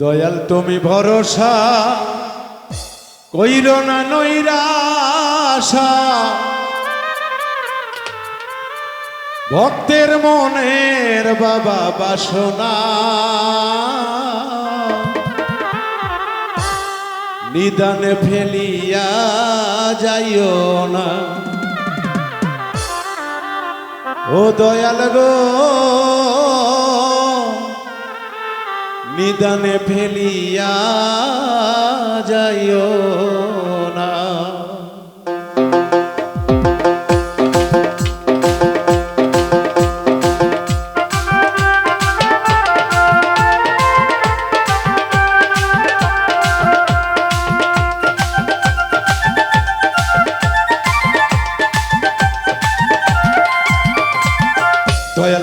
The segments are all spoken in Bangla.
দয়াল, তুমি ভরসা কইর না নৈরাশা। ভক্তের মনের বাবা বাসনা। নিদানে ফেলিয়া যাইও না। ও দয়াল গো নিদানে ফেলিয়া যাইও না।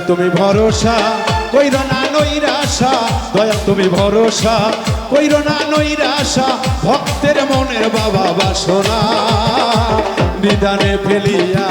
তুমি ভরসা কইর না নৈরাশা দয়াল তুমি ভরসা। কইর না নৈরাশা ভক্তের মনের বাবা বাসনা। নিদানে ফেলিয়া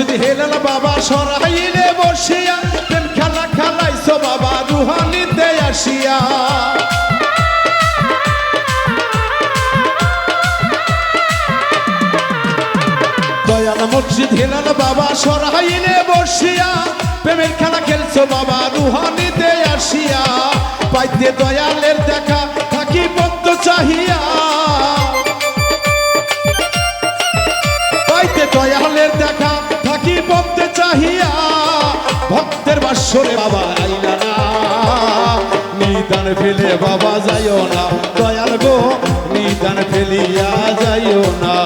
মুর্শিদ হেলাল বাবা সরাইলে বসিয়া, প্রেম খেলা খেলাইছো বাবা রুহানিতে আসিয়া। দয়াল বাবা সরাইলে বসিয়া, প্রেমের খেলা খেলছো বাবা পাইতে দয়ালের দেখা, থাকি পদ্ম চাহিয়া। চাহিয়া ভক্তের বাসরে বাবা আইলা না। নিদান ফেলে বাবা যাইও না। দয়াল গো, নিদান ফেলিয়া যাইও না।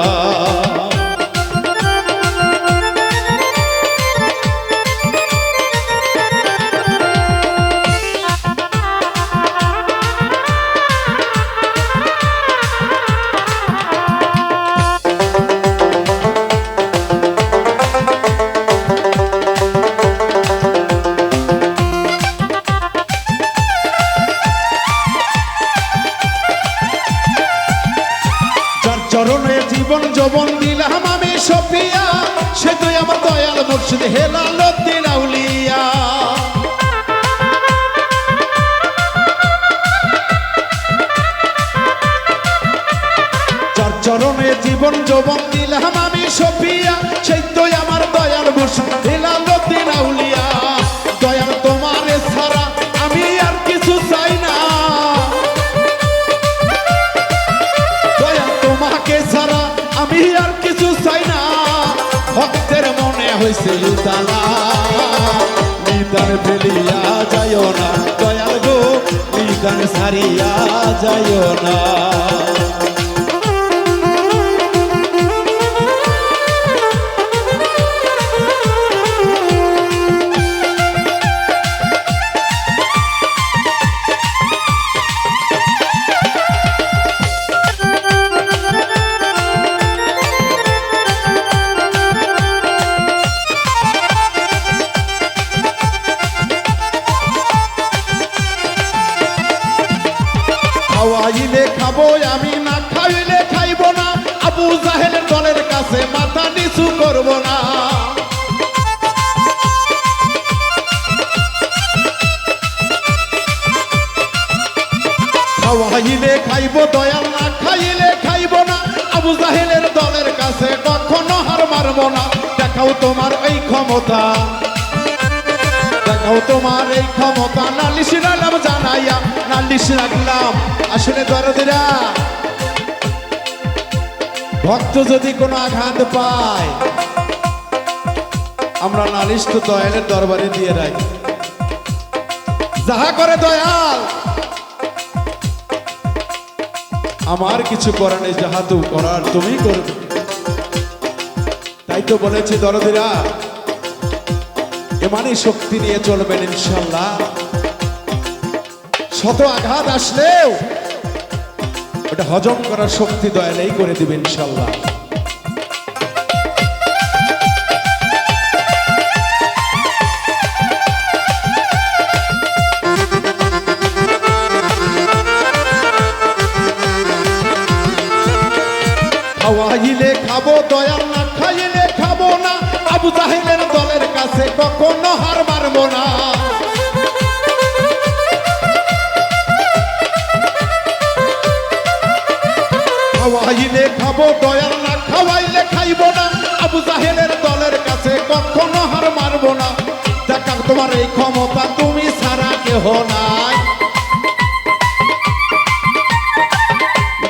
যবন দিলাম আমি সপিয়া সে তুই আমার দয়াল মুর্শিদ হেলাল দিন আউলিয়া। চরণে জীবন যৌবন দিলাম আমি সপিয়া সেই হয়েছে তালা নিদান ফেলিয়া যাইও না। দয়াল গো সারিয়া যায় না। খাওয়াইলে খাব, আমি না খাইলে খাইব না। আবু জাহেলের দলের কাছে মাথা নিচু করব না। খাওয়াইলে খাইব দয়াল না খাইলে খাইব না। আবু জাহেলের দলের কাছে কখনো হার মারব না। দেখাও তোমার এই ক্ষমতা। দেখাও তোমার এই ক্ষমতা। নালিশ রাখলাম, জানাইয়া নালিশ রাখলাম। আসলে দরদিরা, ভক্ত যদি কোনো আঘাত পায়, আমরা নালিশ তো দয়ালের দরবারে দিয়ে রাখি যাহা করে দয়াল, আমার কিছু করার নেই, যাহা তো করার তুমি করবে। তাই তো বলেছি দরদিরা এমানই শক্তি নিয়ে চলবেন ইনশাল্লাহ শত আঘাত আসলেও ওটা হজম করার শক্তি দয়ালেই করে দিবেন ইনশাল্লাহ খাওয়াইলে খাব, দয়াল না খাইলে খাব না। আবু জাহেলের দলের কাছে কখনো হার মারবো না। খাওয়াইলে খাব, দয়াল না খাওয়াইলে খাইবো না। আবু জাহেলের দলের কাছে কখনো হার মারবো না। দেখার তোমার এই ক্ষমতা তুমি সারা কেহ নাই।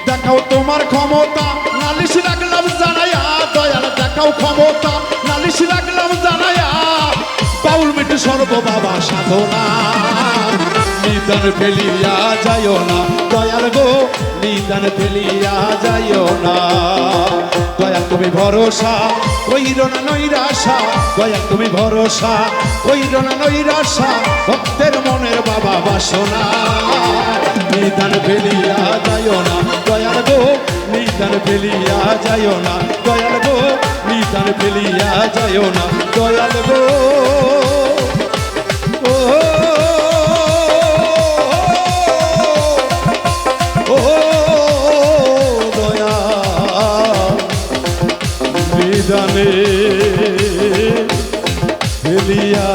দেখাও তোমার ক্ষমতা নালিশ রাখলাম জানাইয়া দয়াল দেখাও ক্ষমতা। নালিশ রাখলাম জানাইয়া বাউল মিটু সর্ব বাবা সাধনা। নিদান ফেলিয়া যাইও না, দয়াল গো, নিদান ফেলিয়া যাইও না। দয়াল তুমি ভরসা, কইর না নৈরাশা। দয়াল তুমি ভরসা, কইর না নৈরাশা, ভক্তের মনের বাবা বাসনা। নিদান ফেলিয়া যাইও না দয়াল গো, নিদান ফেলিয়া যাইও না। দয়াল গো, নিদান ফেলিয়া যাইও না। দয়াল গো নিদানে ফেলিয়া